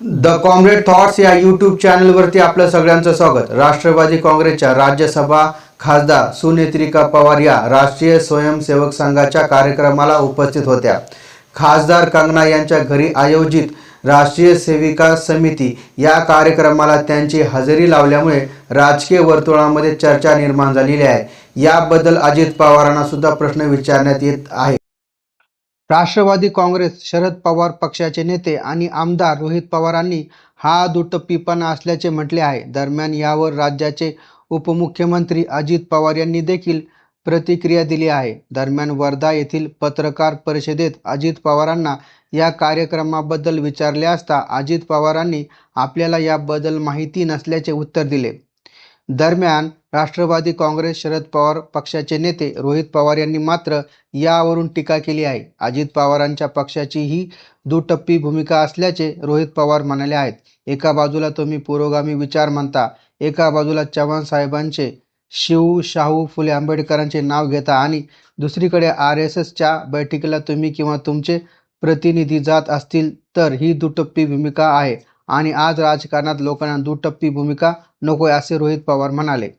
The comrade thoughts या YouTube चॅनलवरती आपलं सगळ्यांचं स्वागत. राष्ट्रवादी काँग्रेसच्या राज्यसभा खासदार सुनेत्रिका पवार या राष्ट्रीय स्वयंसेवक संघाच्या कार्यक्रमाला उपस्थित होत्या. खासदार कंगना यांच्या घरी आयोजित राष्ट्रीय सेविका समिती या कार्यक्रमाला त्यांची हजेरी लावल्यामुळे राजकीय वर्तुळामध्ये चर्चा निर्माण झालेली आहे. याबद्दल अजित पवारांना सुद्धा प्रश्न विचारण्यात येत आहे. राष्ट्रवादी काँग्रेस शरद पवार पक्षाचे नेते आणि आमदार रोहित पवारांनी हा दुटप्पीपणा असल्याचे म्हटले आहे. दरम्यान यावर राज्याचे उपमुख्यमंत्री अजित पवार यांनी देखील प्रतिक्रिया दिली आहे. दरम्यान वर्धा येथील पत्रकार परिषदेत अजित पवारांना या कार्यक्रमाबद्दल विचारले असता अजित पवारांनी आपल्याला याबद्दल माहिती नसल्याचे उत्तर दिले. दरम्यान राष्ट्रवादी काँग्रेस शरद पवार पक्षाचे नेते रोहित पवार यांनी मात्र यावरून टीका केली आहे. अजित पवारांच्या पक्षाची ही दुटप्पी भूमिका असल्याचे रोहित पवार म्हणाले आहेत. एका बाजूला तुम्ही पुरोगामी विचार म्हणता एका बाजूला चव्हाण साहेबांचे शिव शाहू फुले आंबेडकरांचे नाव घेता आणि दुसरीकडे आर एस एसच्या बैठकीला तुम्ही किंवा तुमचे प्रतिनिधी जात असतील तर ही दुटप्पी भूमिका आहे. आणि आज राजकारणात लोकांना दुटप्पी भूमिका नकोय असे रोहित पवार म्हणाले.